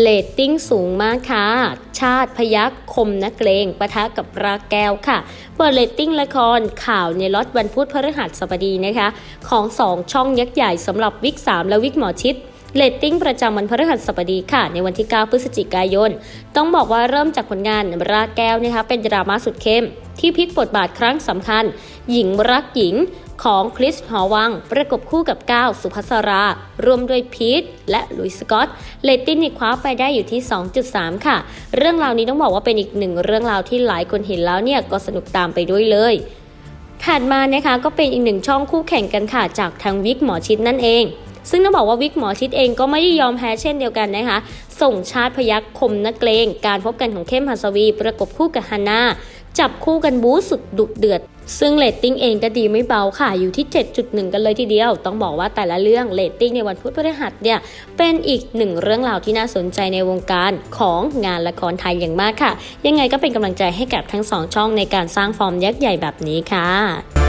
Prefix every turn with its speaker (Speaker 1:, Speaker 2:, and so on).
Speaker 1: เลตติ้งสูงมากค่ะ ชาติพยักคมนักเลงปะทะกับราแก้วค่ะเปิดเลตติ้งละครข่าวในล็อตวันพุธพฤหัสบดีนะคะ ของ 2 ช่องยักษ์ใหญ่สำหรับวิก3และวิกหมอชิด เลตติ้งประจำวันพฤหัสบดีค่ะ ในวันที่ 9 พฤศจิกายน ต้องบอกว่าเริ่มจากผลงานราแก้วนะคะเป็นดราม่าสุดเข้ม ที่พลิกบทบาทครั้งสำคัญ หญิงรักหญิงของคริสหอวัง ประกบคู่กับก้าวสุภัสรา รวมด้วยพีทและลุยสกอตเลตติ้งนี่คว้าไปได้อยู่ที่ 2.3 ค่ะ เรื่องราวนี้ต้องบอกว่าเป็นอีกหนึ่งเรื่องราวที่หลายคนเห็นแล้วเนี่ยก็สนุกตามไปด้วยเลยถัดมานะคะก็เป็นอีกหนึ่งช่องคู่แข่งกันค่ะจากทางวิกหมอชิดนั่นเอง ซึ่งต้องบอกว่าวิกหมอชิดเองก็ไม่ได้ยอมแพ้เช่นเดียวกันนะคะ ส่งชาติพยักคมนักเลงการพบกันของเข้มหัสวี ประกบคู่กับฮานาจับคู่กันบู๊สุดดุเดือด ซึ่งเรตติ้งเองก็ดีไม่เบาค่ะ อยู่ที่ 7.1 กันเลยทีเดียว ต้องบอกว่าแต่ละเรื่องเรตติ้งในวันพุธพฤหัสเนี่ย เป็นอีกหนึ่งเรื่องราวที่น่าสนใจในวงการของงานละครไทยอย่างมากค่ะ ยังไงก็เป็นกำลังใจให้กับทั้งสองช่องในการสร้างฟอร์มยักษ์ใหญ่แบบนี้ค่ะ